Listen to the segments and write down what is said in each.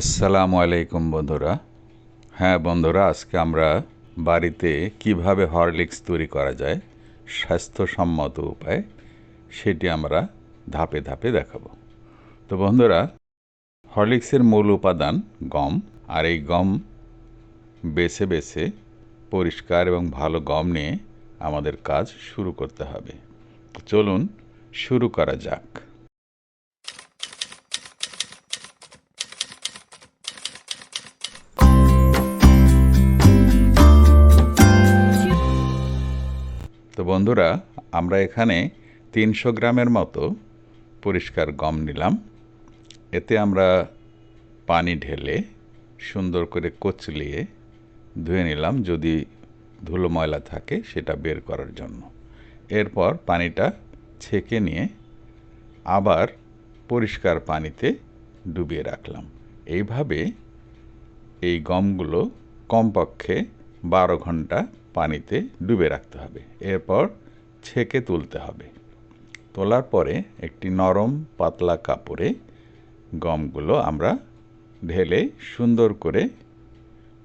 আসসালামু আলাইকুম বন্ধুরা। হ্যাঁ বন্ধুরা, আজকে আমরা বাড়িতে কীভাবে হরলিক্স তৈরি করা যায়, স্বাস্থ্যসম্মত উপায়, সেটি আমরা ধাপে ধাপে দেখাবো। তো বন্ধুরা, হরলিক্সের মূল উপাদান গম, আর এই গম বেছে বেছে পরিষ্কার এবং ভালো গম নিয়ে আমাদের কাজ শুরু করতে হবে। চলুন, শুরু করা যাক। তো বন্ধুরা, আমরা এখানে তিনশো গ্রামের মতো পরিষ্কার গম নিলাম। এতে আমরা পানি ঢেলে সুন্দর করে কচলিয়ে ধুয়ে নিলাম যদি ধুলো ময়লা থাকে সেটা বের করার জন্য। এরপর পানিটা ছেঁকে নিয়ে আবার পরিষ্কার পানিতে ডুবিয়ে রাখলাম। এইভাবে এই গমগুলো কমপক্ষে বারো ঘণ্টা পানিতে ডুবে রাখতে হবে। এরপর ছেঁকে তুলতে হবে। তোলার পরে একটি নরম, পাতলা কাপড়ে গমগুলো আমরা ঢেলে সুন্দর করে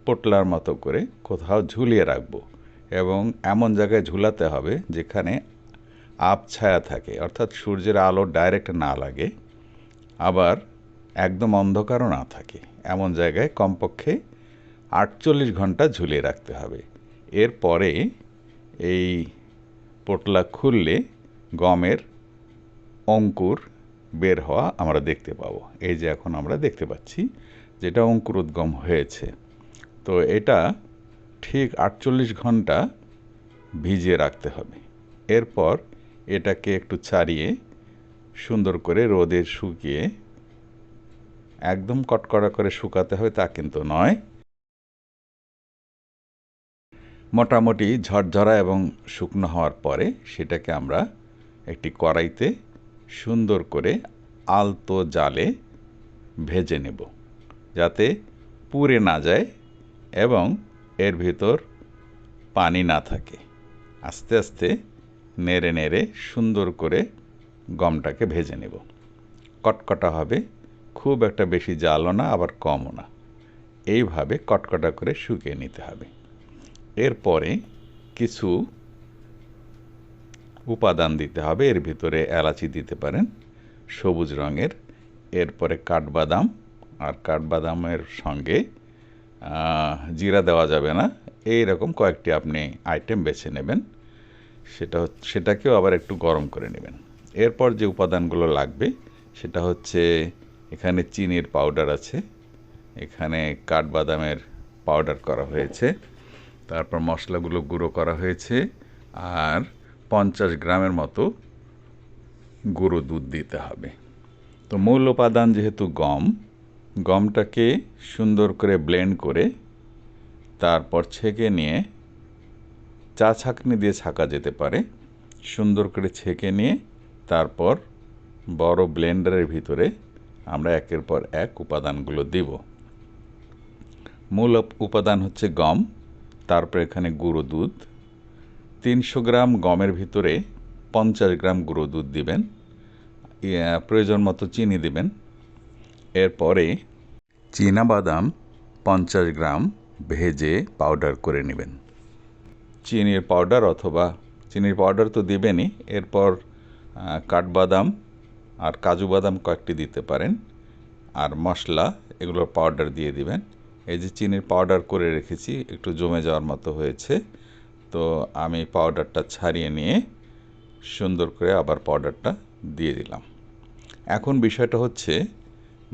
পোটলার মতো করে কোথাও ঝুলিয়ে রাখব এবং এমন জায়গায় ঝুলাতে হবে যেখানে আপ ছায়া থাকে, অর্থাৎ সূর্যের আলো ডাইরেক্ট না লাগে, আবার একদম অন্ধকারও না থাকে। এমন জায়গায় কমপক্ষে আটচল্লিশ ঘণ্টা ঝুলিয়ে রাখতে হবে। এরপরে এই পোটলা খুললে গমের অঙ্কুর বের হওয়া আমরা দেখতে পাবো। এই যে এখন আমরা দেখতে পাচ্ছি যেটা অঙ্কুরোদ্গম হয়েছে। তো এটা ঠিক আটচল্লিশ ঘণ্টা ভিজিয়ে রাখতে হবে। এরপর এটাকে একটু ছাড়িয়ে সুন্দর করে রোদে শুকিয়ে একদম কটকড়া করে শুকাতে হবে তা কিন্তু নয়। মোটামুটি ঝরঝরা এবং শুকনো হওয়ার পরে সেটাকে আমরা একটি কড়াইতে সুন্দর করে আলতো জালে ভেজে নেব, যাতে পুড়ে না যায় এবং এর ভিতর পানি না থাকে। আস্তে আস্তে নেড়ে নেড়ে সুন্দর করে গমটাকে ভেজে নেব। কটকটা হবে, খুব একটা বেশি জালও না, আবার কমও না। এইভাবে কটকটা করে শুকিয়ে নিতে হবে। এরপরে কিছু উপাদান দিতে হবে। এর ভিতরে এলাচি দিতে পারেন, সবুজ রঙের। এরপরে কাঠবাদাম, আর কাঠবাদামের সঙ্গে জিরা দেওয়া যাবে না। এই রকম কয়েকটি আপনি আইটেম বেছে নেবেন। সেটা সেটাকেও আবার একটু গরম করে নেবেন। এরপর যে উপাদানগুলো লাগবে, সেটা হচ্ছে, এখানে চিনির পাউডার আছে। এখানে কাঠবাদামের পাউডার করা হয়েছে। তারপর মশলাগুলো গুঁড়ো করা হয়েছে আর পঞ্চাশ গ্রামের মতো গুঁড়ো দুধ দিতে হবে। তো মূল উপাদান যেহেতু গম, গমটাকে সুন্দর করে ব্লেন্ড করে তারপর ছেঁকে নিয়ে চা ছাঁকনি দিয়ে ছাঁকা যেতে পারে। সুন্দর করে ছেঁকে নিয়ে তারপর বড় ব্লেন্ডারের ভিতরে আমরা একের পর এক উপাদানগুলো দিব। মূল উপাদান হচ্ছে গম। তারপর এখানে গুঁড়ো দুধ। তিনশো গ্রাম গমের ভিতরে পঞ্চাশ গ্রাম গুঁড়ো দুধ দিবেন। প্রয়োজন মতো চিনি দিবেন। এরপরে বাদাম পঞ্চাশ গ্রাম ভেজে পাউডার করে নেবেন। চিনির পাউডার অথবা চিনির পাউডার তো দিবেনই। এরপর কাঠবাদাম আর কাজু বাদাম কয়েকটি দিতে পারেন। আর মশলা, এগুলোর পাউডার দিয়ে দিবেন। এই যে চিনির পাউডার করে রেখেছি, একটু জমে যাওয়ার মতো হয়েছে। তো আমি পাউডারটা ছাড়িয়ে নিয়ে সুন্দর করে আবার পাউডারটা দিয়ে দিলাম। এখন বিষয়টা হচ্ছে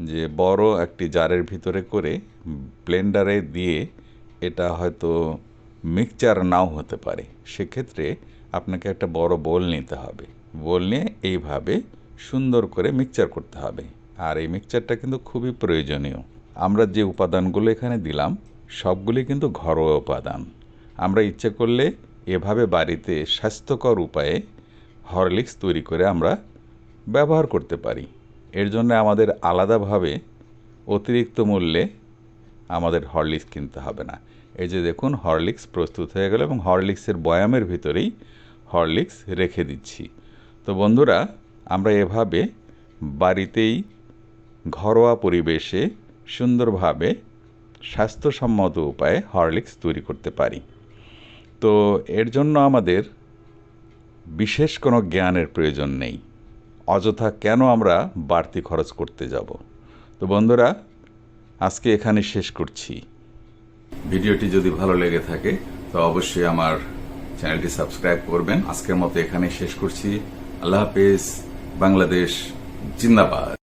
যে বড় একটি জারের ভিতরে করে ব্লেন্ডারে দিয়ে এটা হয়তো মিক্সচার নাও হতে পারে। সেক্ষেত্রে আপনাকে একটা বড় বোল নিতে হবে। বোল নিয়ে এইভাবে সুন্দর করে মিক্সচার করতে হবে। আর এই মিক্সচারটা কিন্তু খুবই প্রয়োজনীয়। আমরা যে উপাদানগুলো এখানে দিলাম, সবগুলি কিন্তু ঘরোয়া উপাদান। আমরা ইচ্ছে করলে এভাবে বাড়িতে স্বাস্থ্যকর উপায়ে হরলিক্স তৈরি করে আমরা ব্যবহার করতে পারি। এর জন্য আমাদের আলাদাভাবে অতিরিক্ত মূল্যে আমাদের হরলিক্স কিনতে হবে না। এই যে দেখুন, হরলিক্স প্রস্তুত হয়ে গেল এবং হরলিক্সের বয়ামের ভিতরেই হরলিক্স রেখে দিচ্ছি। তো বন্ধুরা, আমরা এভাবে বাড়িতেই ঘরোয়া পরিবেশে সুন্দরভাবে স্বাস্থ্যসম্মত উপায়ে হরলিক্স তৈরি করতে পারি। তো এর জন্য আমাদের বিশেষ কোনো জ্ঞানের প্রয়োজন নেই। অযথা কেন আমরা বাড়তি খরচ করতে যাব? তো বন্ধুরা, আজকে এখানে শেষ করছি। ভিডিওটি যদি ভালো লেগে থাকে, তো অবশ্যই আমার চ্যানেলটি সাবস্ক্রাইব করবেন। আজকের মতো এখানে শেষ করছি। আল্লাহ হাফেজ। বাংলাদেশ জিন্দাবাদ।